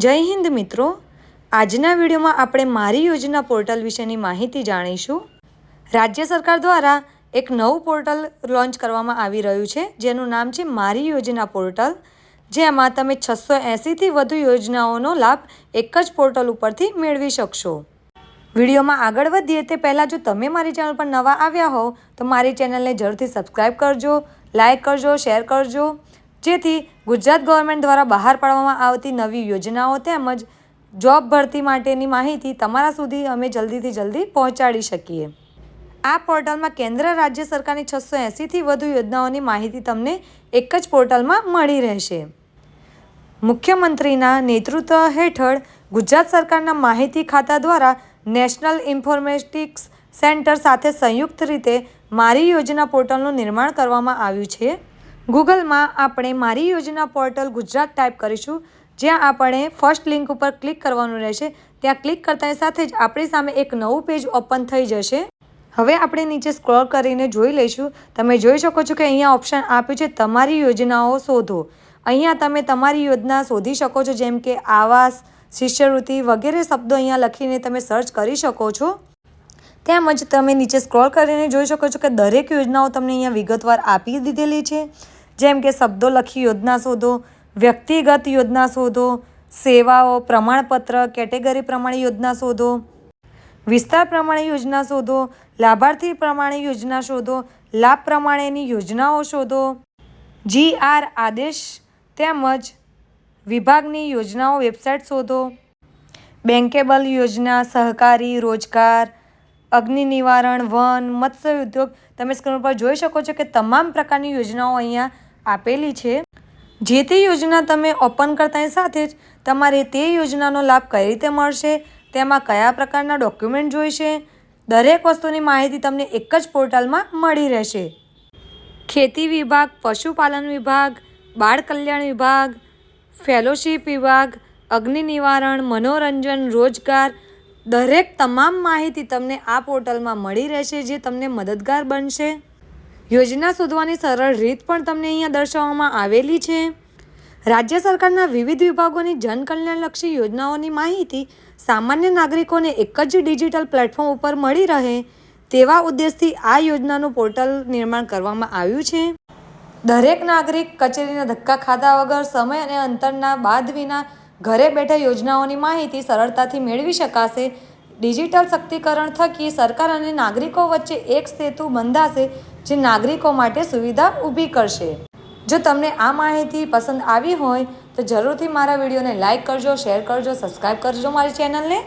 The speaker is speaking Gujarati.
જય હિન્દ મિત્રો. આજના વિડીયોમાં આપણે મારી યોજના પોર્ટલ વિશેની માહિતી જાણીશું. રાજ્ય સરકાર દ્વારા એક નવું પોર્ટલ લોન્ચ કરવામાં આવી રહ્યું છે, જેનું નામ છે મારી યોજના પોર્ટલ. જેમાં તમે છસો એંસીથી વધુ યોજનાઓનો લાભ એક જ પોર્ટલ ઉપરથી મેળવી શકશો. વિડીયોમાં આગળ વધીએ તે પહેલાં જો તમે મારી ચેનલ પર નવા આવ્યા હોવ, તો મારી ચેનલને જરૂરથી સબસ્ક્રાઈબ કરજો, લાઇક કરજો, શેર કરજો. જેથી ગુજરાત ગવર્મેન્ટ દ્વારા બહાર પાડવામાં આવતી નવી યોજનાઓ તેમજ જોબ ભરતી માટેની માહિતી તમારા સુધી અમે જલ્દીથી જલ્દી પહોંચાડી શકીએ. આ પોર્ટલમાં કેન્દ્ર રાજ્ય સરકારની છસો એંસીથી વધુ યોજનાઓની માહિતી તમને એક જ પોર્ટલમાં મળી રહેશે. મુખ્યમંત્રીના નેતૃત્વ હેઠળ ગુજરાત સરકારના માહિતી ખાતા દ્વારા નેશનલ ઇન્ફોર્મેટિક્સ સેન્ટર સાથે સંયુક્ત રીતે મારી યોજના પોર્ટલનું નિર્માણ કરવામાં આવ્યું છે. ગૂગલમાં આપણે મારી યોજના પોર્ટલ ગુજરાત ટાઈપ કરીશું. જ્યાં આપણે ફર્સ્ટ લિંક ઉપર ક્લિક કરવાનું રહેશે. ત્યાં ક્લિક કરતાની સાથે જ આપણી સામે એક નવું પેજ ઓપન થઈ જશે. હવે આપણે નીચે સ્ક્રોલ કરીને જોઈ લઈશું. તમે જોઈ શકો છો કે અહીંયા ઓપ્શન આપ્યું છે, તમારી યોજનાઓ શોધો. અહીંયા તમે તમારી યોજના શોધી શકો છો, જેમ કે આવાસ, શિષ્યવૃત્તિ વગેરે શબ્દો અહીંયા લખીને તમે સર્ચ કરી શકો છો. તેમજ તમે નીચે સ્ક્રોલ કરીને જોઈ શકો છો કે દરેક યોજનાઓ તમને અહીંયા વિગતવાર આપી દીધેલી છે. જેમ કે શબ્દો લખી યોજના શોધો, વ્યક્તિગત યોજના શોધો, સેવાઓ, પ્રમાણપત્ર, કેટેગરી પ્રમાણે યોજના શોધો, વિસ્તાર પ્રમાણે યોજના શોધો, લાભાર્થી પ્રમાણે યોજના શોધો, લાભ પ્રમાણેની યોજનાઓ શોધો જી આર આદેશ તેમજ વિભાગની યોજનાઓ વેબસાઇટ શોધો બેન્કેબલ યોજના, સહકારી, રોજગાર અગ્નિ નિવારણ, વન, મત્સ્ય ઉદ્યોગ, તમે સ્ક્રીન પર જોઈ શકો છો કે તમામ પ્રકારની યોજનાઓ અહીંયા આપેલી છે. જે તે યોજના તમે ઓપન કરતાની સાથે જ તમારે તે યોજનાનો લાભ કઈ રીતે મળશે, તેમાં કયા પ્રકારના ડોક્યુમેન્ટ જોઈશે, દરેક વસ્તુની માહિતી તમને એક જ પોર્ટલમાં મળી રહેશે. ખેતી વિભાગ, પશુપાલન વિભાગ, બાળ કલ્યાણ વિભાગ, ફેલોશિપ વિભાગ, અગ્નિ નિવારણ, મનોરંજન, રોજગાર દરેક તમામ માહિતી તમને આ પોર્ટલમાં મળી રહેશે જે તમને મદદગાર બનશે. યોજના શોધવાની સરળ રીત પણ તમને અહીંયા દર્શાવવામાં આવેલી છે. રાજ્ય સરકારના વિવિધ વિભાગોની જનકલ્યાણલક્ષી યોજનાઓની માહિતી સામાન્ય નાગરિકોને એક જ ડિજિટલ પ્લેટફોર્મ ઉપર મળી રહે તેવા ઉદ્દેશથી આ યોજનાનું પોર્ટલ નિર્માણ કરવામાં આવ્યું છે. દરેક નાગરિક કચેરીના ધક્કા ખાધા વગર સમય અને અંતરના બાદ વિના ઘરે બેઠા યોજનાઓની માહિતી સરળતાથી મેળવી શકાશે. ડિજિટલ શક્તિકરણ થકી સરકાર અને નાગરિકો વચ્ચે એક સેતુ બંધાશે જે નાગરિકો માટે સુવિધા ઊભી કરશે. જો તમને આ માહિતી પસંદ આવી હોય તો જરૂરથી મારા વિડીયોને લાઇક કરજો, શેર કરજો સબસ્ક્રાઈબ કરજો મારી ચેનલને.